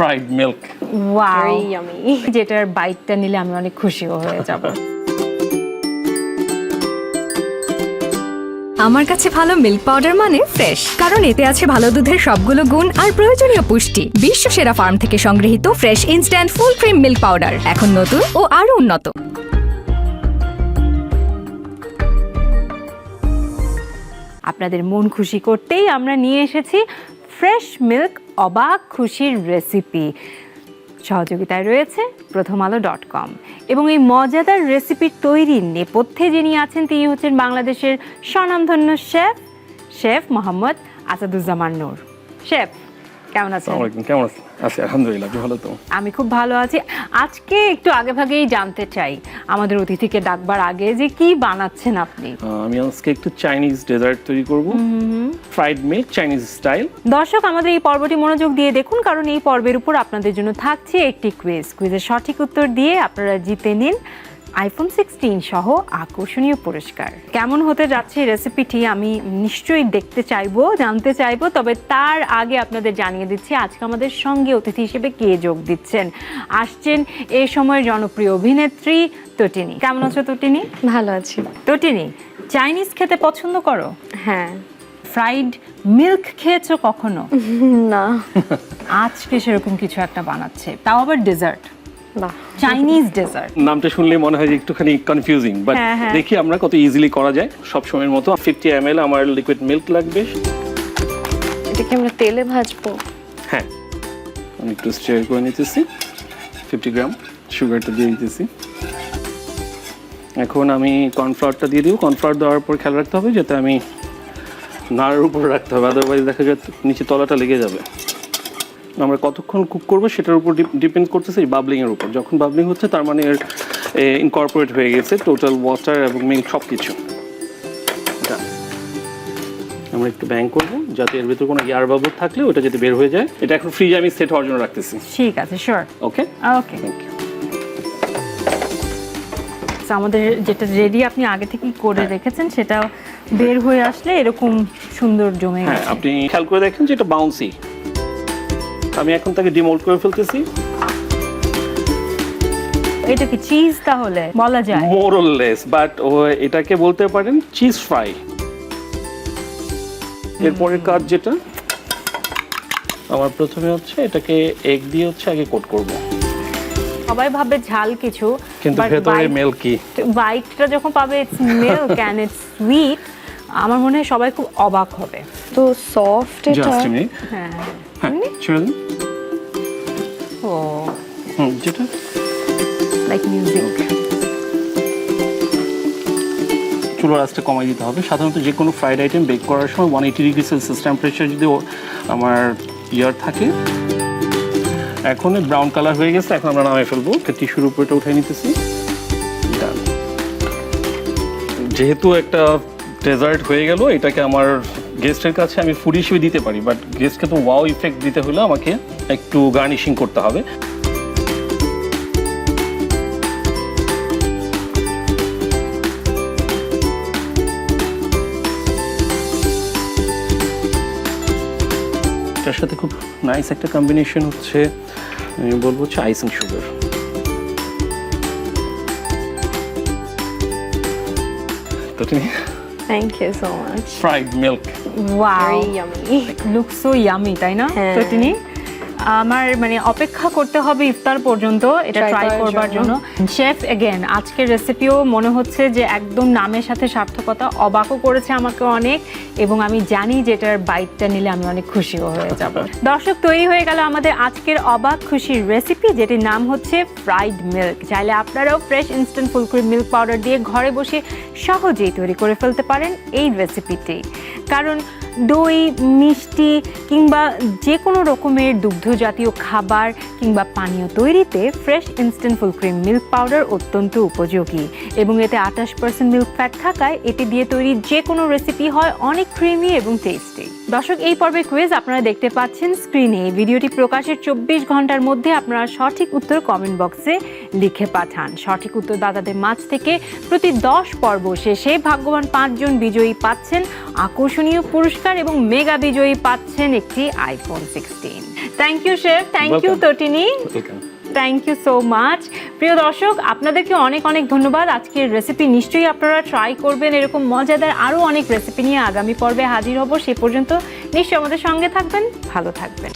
Fried milk wow Very yummy. যেটার বাইটটা নিলে আমি অনেক খুশিও হয়ে যাব। আমার কাছে ভালো মিল্ক পাউডার মানে ফ্রেশ কারণ এতে আছে ভালো দুধের সবগুলো গুণ আর প্রয়োজনীয় পুষ্টি। বিশ্ব সেরা ফার্ম থেকে সংগৃহীত fresh instant full cream milk powder এখন নতুন ও আরও উন্নত। আপনাদের মন খুশি করতেই আমরা নিয়ে এসেছি ফ্রেশ মিল্ক অবাক খুশির রেসিপি। সহযোগিতায় রয়েছে প্রথম আলো ডট কম। এবং এই মজাদার রেসিপির তৈরির নেপথ্যে যিনি আছেন, তিনি হচ্ছেন বাংলাদেশের স্বনামধন্য chef chef Mohammad Asaduzzaman Noor. Chef কেমন আছেন? আলাইকুম কেমন আছেন? আছি আলহামদুলিল্লাহ ভালো তো? আমি খুব ভালো আছি। আজকে একটু আগে ভাগেই জানতে চাই আমাদের অতিথিকে ডাকবার আগে যে কি বানাচ্ছেন আপনি? আমি আজকে একটু চাইনিজ ডেজার্ট তৈরি করব। ফ্রাইড মিল্ক চাইনিজ স্টাইল দর্শক আমাদের এই পর্বটি মনোযোগ দিয়ে দেখুন কারণ এই পর্বের উপর আপনাদের জন্য থাকছে একটি কুইজ কুইজের সঠিক উত্তর দিয়ে আপনারা জিতে নিন। আইফোন সিক্সটিন সহ আকর্ষণীয় পুরস্কার। কেমন হতে যাচ্ছে রেসিপিটি আমি নিশ্চয়ই দেখতে চাইব জানতে চাইব তবে তার আগে আপনাদের জানিয়ে দিচ্ছি আজকে আমাদের সঙ্গে অতিথি হিসেবে কে যোগ দিচ্ছেন? আসছেন এই সময়ের জনপ্রিয় অভিনেত্রী তটিনী। কেমন আছো তটিনী? ভালো আছি। তটিনী চাইনিজ খেতে পছন্দ করো? হ্যাঁ। ফ্রাইড মিল্ক খেয়েছো কখনো? না। আজকে সেরকম কিছু একটা বানাচ্ছে তাও আবার ডেজার্ট চাইনিজ ডেজার্ট নামটা শুনলে মনে হয় যে একটুখানি কনফিউজিং বাট হ্যাঁ, হ্যাঁ। দেখি আমরা কত ইজিলি করা যায়। সব সময়ের মতো ফিফটি এম এল আমার লিকুইড মিল্ক লাগবে। এটা কি আমরা তেলে ভাজবো? হ্যাঁ আমি একটু স্টেয়ার করে নিতেছি। ফিফটি গ্রাম সুগারটা দিয়ে দিতেছি। এখন আমি কর্নফ্লাওয়ারটা দিয়ে দিব। কর্নফ্লাওয়ার দেওয়ার পর খেয়াল রাখতে হবে যাতে আমি নাড়ার উপর রাখতে হবে আদারওয়াইজ দেখা যায় নিচে তলাটা লেগে যাবে। আমরা কতক্ষণ কুক করব সেটার উপর ডিপেন্ড করতেছে এই বাবলিংয়ের উপর। যখন বাবলিং হচ্ছে তার মানে এর ইনকর্পোরেট হয়ে গেছে টোটাল ওয়াটার এবং মিল্ক সব কিছু আমরা একটু ব্যাং করব যাতে এর ভিতরে কোনো ইয়ার বাবল থাকলে ওটা যদি বের হয়ে যায়। এটা এখন ফ্রিজে আমি সেট হওয়ার জন্য রাখতেছি। ঠিক আছে sure okay okay thank you আমাদের যেটা রেডি আপনি আগে থেকেই করে রেখেছেন সেটা বের হয়ে। আসলে এরকম সুন্দর জমে হ্যাঁ গেছে। আপনি খেয়াল করে দেখেন যে এটা বাউন্সি আমি এখন তাকে ডিমোল্ড করে ফেলতেছি। এটা কি চিজ তাহলে? বলা যায়। মোরলেস বাট ও এটাকে বলতে পারেন চিজ ফ্রাই এরপরের কাজ যেটা আমার প্রথমে হচ্ছে এটাকে এগ দিয়ে হচ্ছে আগে কোট করব। সবাই ভাবে ঝাল কিছু কিন্তু ভেতরে মিল্কি বাইকটা যখন পাবে it's milk and it's sweet আমার মনে হয় সবাই খুব অবাক হবে। তো সফট এটা জাস্ট মিনিট হ্যাঁ। হ্যাঁ হুম, যেটা? লাইক মিউজিক চুলোর আঁচটা কমাই দিতে হবে। সাধারণত যে কোনো ফ্রাইড আইটেম বেক করার সময় one eighty degree celsius temperature যদি আমার ইয়ার থাকে। এখন ব্রাউন কালার হয়ে গেছে এখন আমরা নামাই ফেলব। টিস্যুর উপরটা উঠে নিতেছি। যেহেতু একটা ডেজার্ট হয়ে গেল এটাকে আমার গেস্টের কাছে আমি ফুড হিসেবে দিতে পারি বাট গেস্টকে তো ওয়াও ইফেক্ট দিতে হলে আমাকে একটু গার্নিশিং করতে হবে। এটার সাথে খুব নাইস একটা কম্বিনেশন হচ্ছে আমি বলব হচ্ছে আইসিং সুগার তো তুমি thank you so much. Fried milk. Wow. Very yummy. Looks so yummy, তাই না হ্যাঁ। তো তিনি আমার মানে অপেক্ষা করতে হবে ইফতার পর্যন্ত এটা ট্রাই করবার জন্য। শেফ এগেন আজকের রেসিপিও মনে হচ্ছে যে একদম নামের সাথে সার্থকতা অবাকও করেছে আমাকে অনেক এবং আমি জানি যে এটার বাইটটা নিলে আমি অনেক খুশিও হয়ে যাব। দর্শক তৈরি হয়ে গেল আমাদের আজকের অবাক খুশির রেসিপি যেটির নাম হচ্ছে ফ্রাইড মিল্ক চাইলে আপনারাও fresh instant full cream milk powder দিয়ে ঘরে বসে সহজেই তৈরি করে ফেলতে পারেন এই রেসিপিটি কারণ দই, মিষ্টি কিংবা যে কোনো রকমের দুগ্ধ জাতীয় খাবার কিংবা পানীয় তৈরিতে fresh instant full cream milk powder অত্যন্ত উপযোগী এবং এতে আঠাশ পার্সেন্ট মিল্ক ফ্যাট থাকায় এটি দিয়ে তৈরি যে কোনো রেসিপি হয় অনেক ক্রিমি এবং টেস্টি দর্শক, এই পর্বে কুইজ আপনারা দেখতে পাচ্ছেন স্ক্রিনে ভিডিওটি প্রকাশের চব্বিশ ঘণ্টার মধ্যে আপনারা সঠিক উত্তর কমেন্ট বক্সে লিখে পাঠান। সঠিক উত্তর দাদাদের মাঝ থেকে প্রতি দশ পর্ব শেষে ভাগ্যবান পাঁচজন বিজয়ী পাচ্ছেন। আকর্ষণীয় পুরস্কার এবং মেগা বিজয়ী পাচ্ছেন একটি iPhone sixteen thank you chef thank you Totini thank you so much প্রিয় দর্শক আপনাদেরকে অনেক অনেক ধন্যবাদ। আজকের রেসিপি নিশ্চয়ই আপনারা ট্রাই করবেন। এরকম মজাদার আরও অনেক রেসিপি নিয়ে আগামী পর্বে হাজির হব। সে পর্যন্ত নিশ্চয়ই আমাদের সঙ্গে থাকবেন। ভালো থাকবেন।